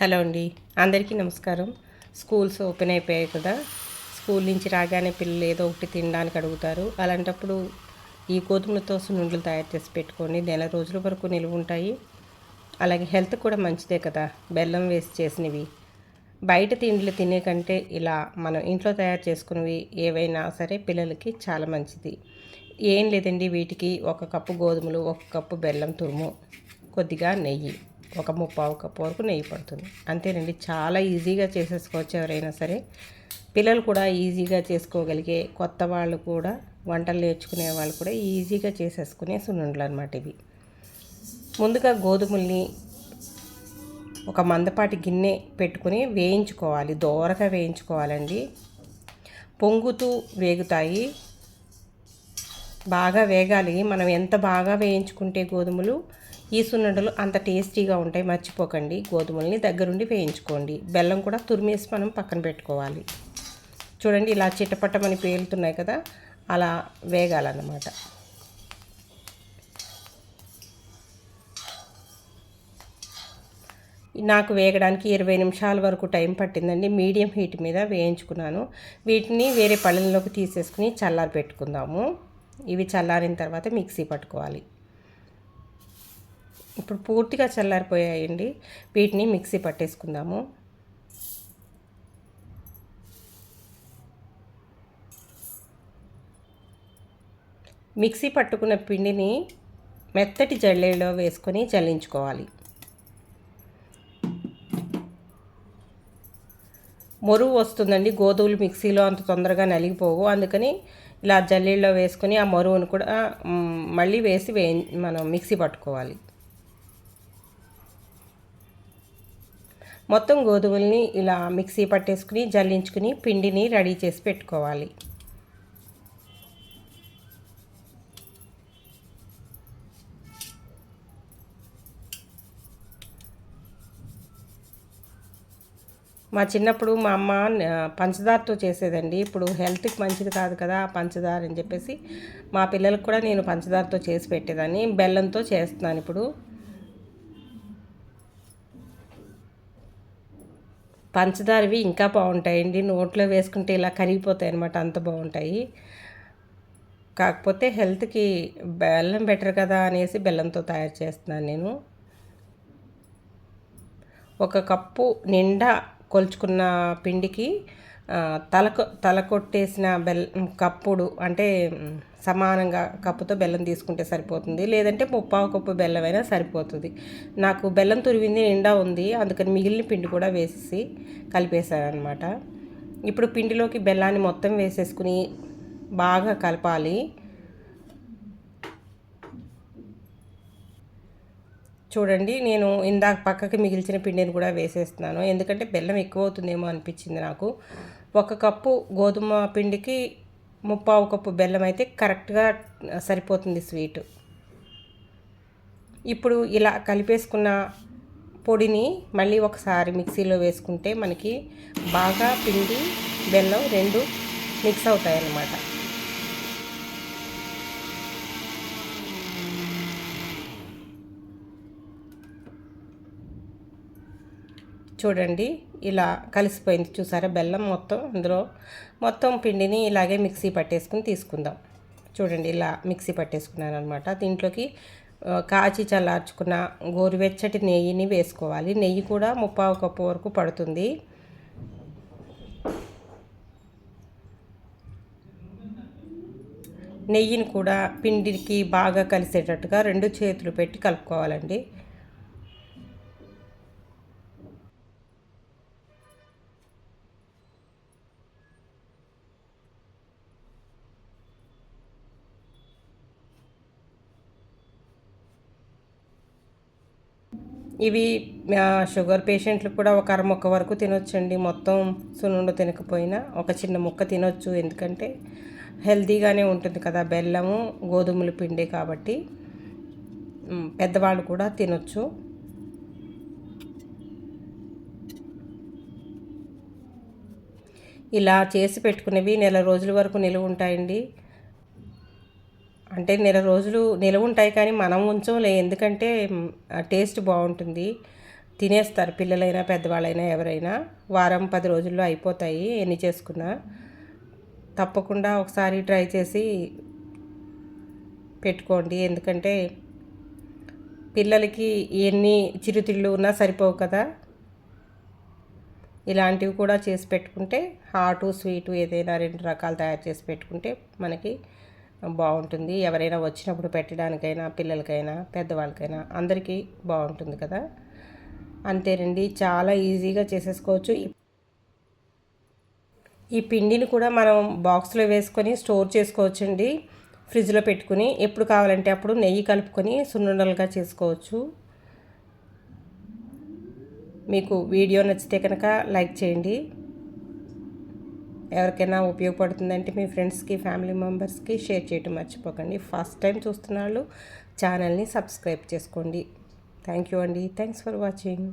Hello అండి. అందరికీ నమస్కారం. స్కూల్స్ ఓపెన్ అయిపోయాయి కదా. స్కూల్ నుంచి రాగానే పిల్లలు ఏదో ఒకటి తినడానికి అడుగుతారు. అలాంటప్పుడు ఈ గోధుమలతో సున్నుండలు తయారు చేసి పెట్టుకోండి నెల రోజుల వరకు నిలువ ఉంటాయి. అలాగే హెల్త్ కూడా మంచిదే కదా. బెల్లం వేసి చేసినవి. బయట తిండిలు తినే కంటే ఇలా మనం ఇంట్లో తయారు చేసుకున్నవి ఏవైనా సరే పిల్లలకి చాలా మంచిది. ఏం లేదండి వీటికి ఒక కప్పు గోధుమలు ఒక కప్పు బెల్లం తురుము కొద్దిగా నెయ్యి. ఒక ముప్పావు కప్పు వరకు నెయ్యి పడుతుంది. అంతేనండి చాలా ఈజీగా చేసేసుకోవచ్చు ఎవరైనా సరే. పిల్లలు కూడా ఈజీగా చేసుకోగలిగే కొత్త వాళ్ళు కూడా వంటలు నేర్చుకునే వాళ్ళు కూడా ఈజీగా చేసేసుకునే సున్నుండలు అనమాట ఇవి. ముందుగా గోధుమల్ని ఒక మందపాటి గిన్నె పెట్టుకుని వేయించుకోవాలి. దోరగా వేయించుకోవాలండి. పొంగుతూ వేగుతాయి. బాగా వేగాలి. మనం ఎంత బాగా వేయించుకుంటే గోధుమలు ఈ సున్నుండలు అంత టేస్టీగా ఉంటాయి మర్చిపోకండి. గోధుమల్ని దగ్గరుండి వేయించుకోండి. బెల్లం కూడా తురిమేసి మనం పక్కన పెట్టుకోవాలి. చూడండి ఇలా చిట్టపట్టమని పేలుతున్నాయి కదా అలా వేగాలన్నమాట. నాకు వేగడానికి ఇరవై నిమిషాల వరకు టైం పట్టిందండి. మీడియం హీట్ మీద వేయించుకున్నాను. వీటిని వేరే పళ్ళెంలోకి తీసేసుకుని చల్లారి పెట్టుకుందాము. ఇవి చల్లారిన తర్వాత మిక్సీ పట్టుకోవాలి. ఇప్పుడు పూర్తిగా చల్లారిపోయాయండి. వీటిని మిక్సీ పట్టేసుకుందాము. మిక్సీ పట్టుకున్న పిండిని మెత్తటి జల్లెలో వేసుకొని జల్లించుకోవాలి మొరువు వస్తుందండి. గోధుమలు మిక్సీలో అంత తొందరగా నలిగిపోవు. అందుకని ఇలా జల్లీల్లో వేసుకొని ఆ మరువును కూడా మళ్ళీ వేసి వే మనం మిక్సీ పట్టుకోవాలి. మొత్తం గోధుమల్ని ఇలా మిక్సీ పట్టేసుకుని జల్లించుకుని పిండిని రెడీ చేసి పెట్టుకోవాలి. మా చిన్నప్పుడు మా అమ్మ పంచదారతో చేసేదండి. ఇప్పుడు హెల్త్కి మంచిది కాదు కదా పంచదార అని చెప్పేసి మా పిల్లలకు కూడా నేను పంచదారతో చేసి పెట్టేదాన్ని. బెల్లంతో చేస్తున్నాను ఇప్పుడు. పంచదారవి ఇంకా బాగుంటాయండి. నోట్లో వేసుకుంటే ఇలా కరిగిపోతాయి అనమాట అంత బాగుంటాయి. కాకపోతే హెల్త్కి బెల్లం బెటర్ కదా అనేసి బెల్లంతో తయారు చేస్తున్నాను నేను. ఒక కప్పు నిండా కొలుచుకున్న పిండికి తల తల కొట్టేసిన బెల్ కప్పుడు అంటే సమానంగా కప్పుతో బెల్లం తీసుకుంటే సరిపోతుంది. లేదంటే ముప్పావు కప్పు బెల్లం అయినా సరిపోతుంది. నాకు బెల్లం తురివింది నిండా ఉంది. అందుకని మిగిలిన పిండి కూడా వేసేసి కలిపేశాను అనమాట ఇప్పుడు పిండిలోకి బెల్లాన్ని మొత్తం వేసేసుకుని బాగా కలపాలి. చూడండి నేను ఇందాక పక్కకి మిగిల్చిన పిండిని కూడా వేసేస్తున్నాను. ఎందుకంటే బెల్లం ఎక్కువ అవుతుందేమో అనిపించింది నాకు. ఒక కప్పు గోధుమ పిండికి ముప్పావు కప్పు బెల్లం అయితే కరెక్ట్గా సరిపోతుంది స్వీట్. ఇప్పుడు ఇలా కలిపేసుకున్న పొడిని మళ్ళీ ఒకసారి మిక్సీలో వేసుకుంటే మనకి బాగా పిండి బెల్లం రెండు మిక్స్ అవుతాయి అన్నమాట చూడండి ఇలా కలిసిపోయింది చూసారా? బెల్లం మొత్తం అందులో మొత్తం పిండిని ఇలాగే మిక్సీ పట్టేసుకుని తీసుకుందాం. చూడండి ఇలా మిక్సీ పట్టేసుకున్నాను అనమాట దీంట్లోకి కాచి చల్లార్చుకున్న గోరువెచ్చటి నెయ్యిని వేసుకోవాలి. నెయ్యి కూడా ముప్పావు కప్పు వరకు పడుతుంది. నెయ్యిని కూడా పిండికి బాగా కలిసేటట్టుగా రెండు చేతులు పెట్టి కలుపుకోవాలండి. ఇవి షుగర్ పేషెంట్లు కూడా ఒక అర ముక్క వరకు తినొచ్చండి. మొత్తం సున్నుండ తినకపోయినా ఒక చిన్న ముక్క తినొచ్చు. ఎందుకంటే హెల్తీగానే ఉంటుంది కదా. బెల్లము గోధుమల పిండి కాబట్టి పెద్దవాళ్ళు కూడా తినొచ్చు. ఇలా చేసి పెట్టుకునేవి నెల రోజుల వరకు నిలువ ఉంటాయండి. అంటే నెల రోజులు నిలవ ఉంటాయి కానీ మనం ఉంచంలే. ఎందుకంటే టేస్ట్ బాగుంటుంది. తినేస్తారు పిల్లలైనా పెద్దవాళ్ళైనా ఎవరైనా. వారం పది రోజుల్లో అయిపోతాయి ఎన్ని చేసుకున్నా. తప్పకుండా ఒకసారి ట్రై చేసి పెట్టుకోండి. ఎందుకంటే పిల్లలకి ఎన్ని చిరుతిళ్ళు ఉన్నా సరిపోవు కదా. ఇలాంటివి కూడా చేసి పెట్టుకుంటే హాటు స్వీటు ఏదైనా రెండు రకాలు తయారు చేసి పెట్టుకుంటే మనకి బాగుంటుంది. ఎవరైనా వచ్చినప్పుడు పెట్టడానికైనా పిల్లలకైనా పెద్దవాళ్ళకైనా అందరికీ బాగుంటుంది కదా. అంతేనండి. చాలా ఈజీగా చేసేసుకోవచ్చు. ఈ పిండిని కూడా మనం బాక్స్లో వేసుకొని స్టోర్ చేసుకోవచ్చండి. ఫ్రిడ్జ్లో పెట్టుకుని ఎప్పుడు కావాలంటే అప్పుడు నెయ్యి కలుపుకొని సున్నుండలుగా చేసుకోవచ్చు. మీకు వీడియో నచ్చితే కనుక లైక్ చేయండి. ఎవరికైనా ఉపయోగపడుతుందంటే మీ ఫ్రెండ్స్కి ఫ్యామిలీ మెంబర్స్కి షేర్ చేయటం మర్చిపోకండి. ఫస్ట్ టైం చూస్తున్న వాళ్ళు ఛానల్ని సబ్స్క్రైబ్ చేసుకోండి. థ్యాంక్ యూ అండి. Thanks for watching.